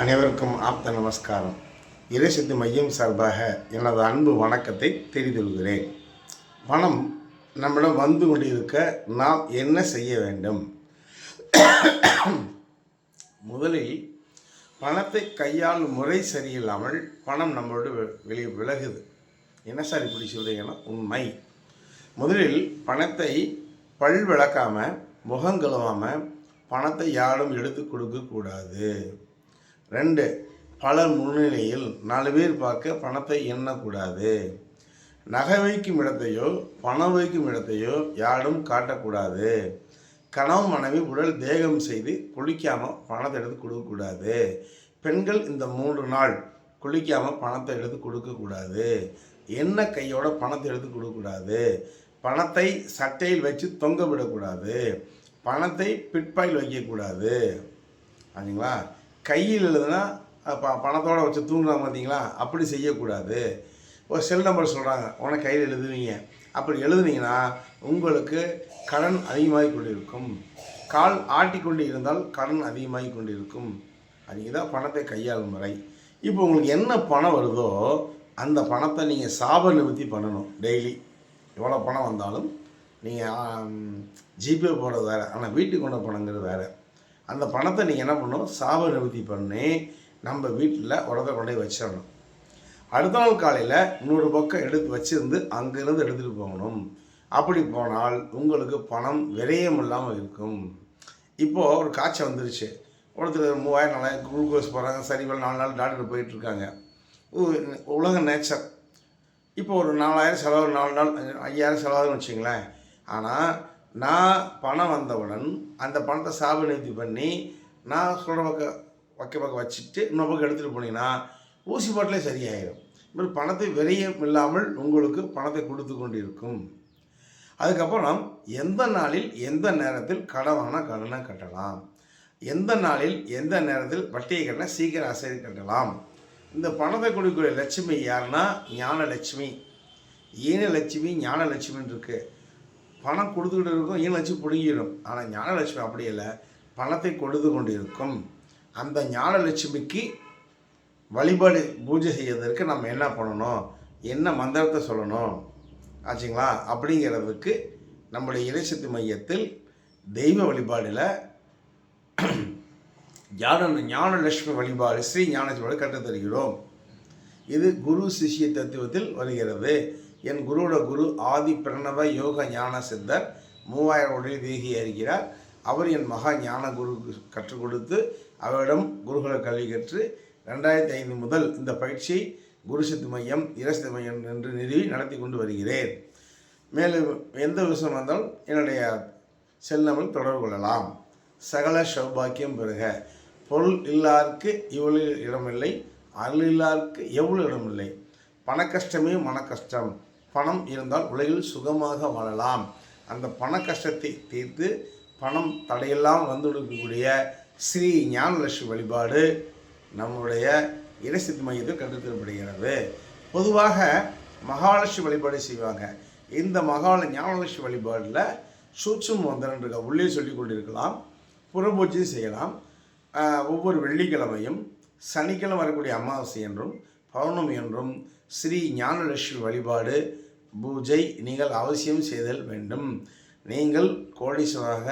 அனைவருக்கும் ஆப்த நமஸ்காரம். இறைசக்தி மையம் சார்பாக எனது அன்பு வணக்கத்தை தெரிந்துகொள்கிறேன் பணம் நம்மிடம் வந்து கொண்டிருக்க நாம் என்ன செய்ய வேண்டும்? முதலில் பணத்தை கையாளும் முறை சரியில்லாமல் பணம் நம்மளோட வெளி விலகுது. என்ன சார் இப்படி சொல்கிறீங்கன்னா உண்மை. முதலில் பணத்தை பல் விளக்காமல் முகம் கழுவாமல் பணத்தை யாரும் எடுத்து கொடுக்கக்கூடாது ரெண்டு பலர் முன்னிலையில் நாலு பேர் பார்க்க பணத்தை எண்ணக்கூடாது. நகை வைக்கும் இடத்தையோ பணம் வைக்கும் இடத்தையோ யாரும் காட்டக்கூடாது. கணவன் மனைவி உடல் தேகம் செய்து குளிக்காமல் பணத்தை எடுத்து கொடுக்கக்கூடாது. பெண்கள் இந்த மூன்று நாள் குளிக்காமல் பணத்தை எடுத்து கொடுக்கக்கூடாது. என்ன கையோட பணத்தை எடுத்து கொடுக்கக்கூடாது. பணத்தை சட்டையில் வச்சு தொங்க விடக்கூடாது. பணத்தை பிட்பாயில் வைக்கக்கூடாது. சரிங்களா கையில் எழுதுனா ப பணத்தோடு வச்சு தூங்குறாங்க பார்த்தீங்களா அப்படி செய்யக்கூடாது. ஒரு செல் நம்பர் சொல்கிறாங்க உனக்கு கையில் எழுதுவீங்க. அப்படி எழுதுனீங்கன்னா உங்களுக்கு கடன் அதிகமாகி கொண்டிருக்கும் கால் ஆட்டிக்கொண்டு இருந்தால் கடன் அதிகமாகி கொண்டிருக்கும் அதுதான் பணத்தை கையாளும் முறை. இப்போ உங்களுக்கு என்ன பணம் வருதோ அந்த பணத்தை நீங்கள் சாப நிவர்த்தி பண்ணணும் டெய்லி. எவ்வளோ பணம் வந்தாலும் நீங்கள் ஜிபே போடுறது வேறு ஆனால் வீட்டுக்கு கொண்ட பணங்கிறது வேறு. அந்த பணத்தை நீங்கள் என்ன பண்ணணும்? சாப நிவர்த்தி பண்ணி நம்ம வீட்டில் உடத்த கொண்டே வச்சிடணும். அடுத்த நாள் காலையில் இன்னொரு பக்கம் எடுத்து வச்சிருந்து அங்கேருந்து எடுத்துகிட்டு போகணும். அப்படி போனால் உங்களுக்கு பணம் விரயம் இல்லாமல் இருக்கும். இப்போது ஒரு காய்ச்சல் வந்துருச்சு. ஒருத்தர் மூவாயிரம் நாலாயிரம் குளுக்கோஸ் போகிறாங்க சரிவல் நாலு நாள் டாக்டர் போயிட்டுருக்காங்க உலக நேச்சர். இப்போ ஒரு நாலாயிரம் செலவு நாலு நாள் ஐயாயிரம் செலவாகுன்னு வச்சுங்களேன். ஆனால் நான் பணம் வந்தவுடன் அந்த பணத்தை சாப நிறுத்தி பண்ணி நான் சொல்கிற பக்கம் வைக்க பக்கம் வச்சுட்டு இன்னொரு பக்கம் எடுத்துகிட்டு போனீங்கன்னா ஊசி பாட்டிலே சரியாயிடும் இப்போ பணத்தை விரயம் இல்லாமல் உங்களுக்கு பணத்தை கொடுத்து கொண்டு இருக்கும் அதுக்கப்புறம் எந்த நாளில் எந்த நேரத்தில் கடன் வாங்கினா கடனை கட்டலாம். எந்த நாளில் எந்த நேரத்தில் வட்டியை கட்டினா சீக்கிரம் அசையை கட்டலாம். இந்த பணத்தை கொடுக்கக்கூடிய லட்சுமி யாருன்னா ஞான லட்சுமி ஈன லட்சுமி ஞான லட்சுமின்னு இருக்குது பணம் கொடுத்துக்கிட்டு இருக்கும் ஈன லட்சுமி பிடுங்கிடும் ஆனால் ஞானலட்சுமி அப்படி இல்லை. பணத்தை கொடுத்து கொண்டு இருக்கும் அந்த ஞானலட்சுமிக்கு வழிபாடு பூஜை செய்யறதற்கு நம்ம என்ன பண்ணணும்? என்ன மந்திரத்தை சொல்லணும்? ஆச்சுங்களா? அப்படிங்கிறதுக்கு நம்முடைய இறைசக்தி மையத்தில் தெய்வ வழிபாடில் ஞான ஞானலட்சுமி வழிபாடு ஸ்ரீ ஞானலட்சுமி கற்றுத் தருகிறோம் இது குரு சிஷ்ய தத்துவத்தில் வருகிறது. என் குருவோட குரு ஆதி பிரணவ யோக ஞான சித்தர் மூவாயிரம் உடலில் தேகி இருக்கிறார் அவர் என் மகா ஞான குரு கற்றுக் கொடுத்து அவரிடம் குருகுல கல்வி கற்று ரெண்டாயிரத்தி ஐந்து முதல் இந்த பயிற்சியை குரு சித்து மையம் இரசித்து மையம் என்று நிறுவி நடத்தி கொண்டு வருகிறேன். மேலும் எந்த விஷயம் வந்தாலும் என்னுடைய செல் நம்பர் தொடர்பு கொள்ளலாம். சகல சௌபாக்கியம் பெறுக. பொருள் இல்லாருக்கு இவ்வளவு இடமில்லை அருள் இல்லாருக்கு எவ்வளவு இடமில்லை. பண கஷ்டமே மன கஷ்டம் பணம் இருந்தால் உலகில் சுகமாக வாழலாம். அந்த பண கஷ்டத்தை தீர்த்து பணம் தடையெல்லாம் வந்து கொடுக்கக்கூடிய ஸ்ரீ ஞானலட்சுமி வழிபாடு நம்முடைய இணைசித்து மையத்தில் கற்றுத்தரப்படுகிறது பொதுவாக மகாலட்சுமி வழிபாடு செய்வாங்க. இந்த மகால ஞானலட்சுமி வழிபாடில் சூட்சும மந்திரம் இருக்க. உள்ளே சொல்லி கொண்டிருக்கலாம். புறப்பூச்சியும் செய்யலாம். ஒவ்வொரு வெள்ளிக்கிழமையும் சனிக்கிழமை வரக்கூடிய அமாவாசை என்றும் பௌர்ணமி என்றும் ஸ்ரீ ஞானலட்சுமி வழிபாடு பூஜை நீங்கள் அவசியம் செய்தல் வேண்டும். நீங்கள் கோடீஸ்வராக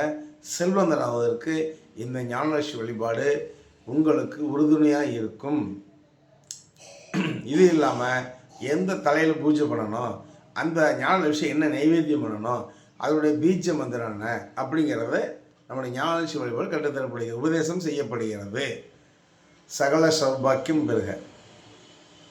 செல்வந்தராவதற்கு இந்த ஞானலட்சுமி வழிபாடு உங்களுக்கு உறுதுணையாக இருக்கும். இது இல்லாமல் எந்த தலையில் பூஜை பண்ணணும் அந்த ஞானலட்சி என்ன நைவேத்தியம் பண்ணணும் அதனுடைய பீஜ மந்திரம் என்ன அப்படிங்கிறத நம்முடைய ஞானலட்சி வழிபாடு கட்டுத்தரப்படுகிறது உபதேசம் செய்யப்படுகிறது. சகல சௌபாக்கியம் பெறுக.